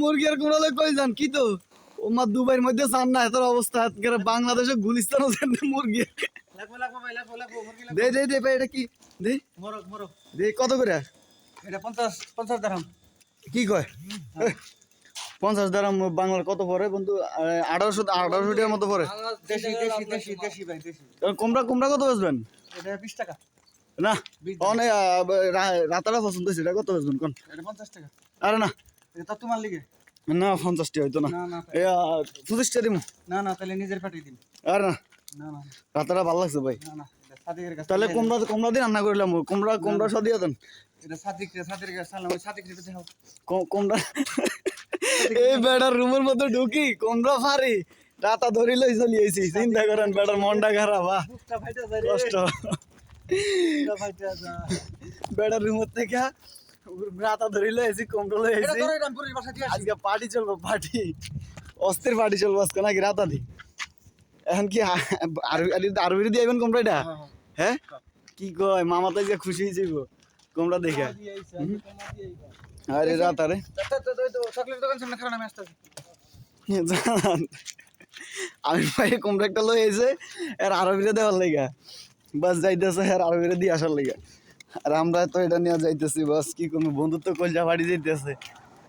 মুরগি আর কোনালে কই যান? কি তো? ও মা দুবাইয়ের মধ্যে চান না এত অবস্থা। বাংলাদেশে গুলিস্তানও যান মুরগি দে দে দে ভাই এটা কি? দে। মরক মরক দে কত করে? এটা পঞ্চাশ পঞ্চাশ দাম কি কয়? পঞ্চাশ দারাম বাংলার কত পড়ে বন্ধু? আঠারোশো আঠারোশো টাকার মতো এবার কুমড়া কুমড়া কত বেচবেন? এটা বিশ টাকা। না? অনেক রাতারা পছন্দ হয়েছে এটা কত বেচবেন? কোন? এটা পঞ্চাশ টাকা। আরে না। এটা তোমার লিগে। না পঞ্চাশটি হয়তো না। না না এ পঁচিশটা দিব না না তাহলে নিজের পাঠিয়ে দিন। আরে না। রাতারা ভালো লাগছে ভাই। তাহলে কুমড়া কুমড়া দিয়ে রান্না করলাম কুমড়া কুমড়া সব দিয়ে দেন। এটা সাদিক সাদিকের কাছে সালাম ওই সাদিক রেটে দেখাও কম- কুমড়া এই বেড়ার রুমের মধ্যে ঢুকি কুমড়া ফারি রাতা ধরি লই চলি আইছি। চিন্তা করেন বেড়ার মনটা খারাপ কষ্ট। বেড়ার রুমের থেকে রাতা ধরি লই আইছি কুমড়া লই এটা আইছি। ধরে রামপুরের বাসা দিয়ে আসি। আজকে পার্টি চলবো পার্টি অস্থির পার্টি চলবো আজকে নাকি রাতাদি এখন কি আইবেন কুমড়া হ্যাঁ, হ্যাঁ। কি কয় মামা তো আজকে খুশি হয়েছে গো কুমড়া দেখে। আরে রাত আমি ভাই কুমড়া একটা আইছে আর আরবিরে দেওয়ার লেগা। বাস যাইতেছে আর আরবিরে দিয়ে আসার লেগা। আর আমরা তো এটা নিয়ে যাইতেছি, বাস কি করব বন্ধুত্ব কলজা বাড়ি যাইতেছে।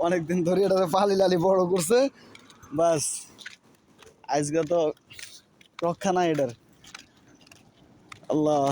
অনেকদিন ধরে এটা পালি লালি বড় করছে, বাস আজকে তো রক্ষা নাই এটার। আল্লাহ।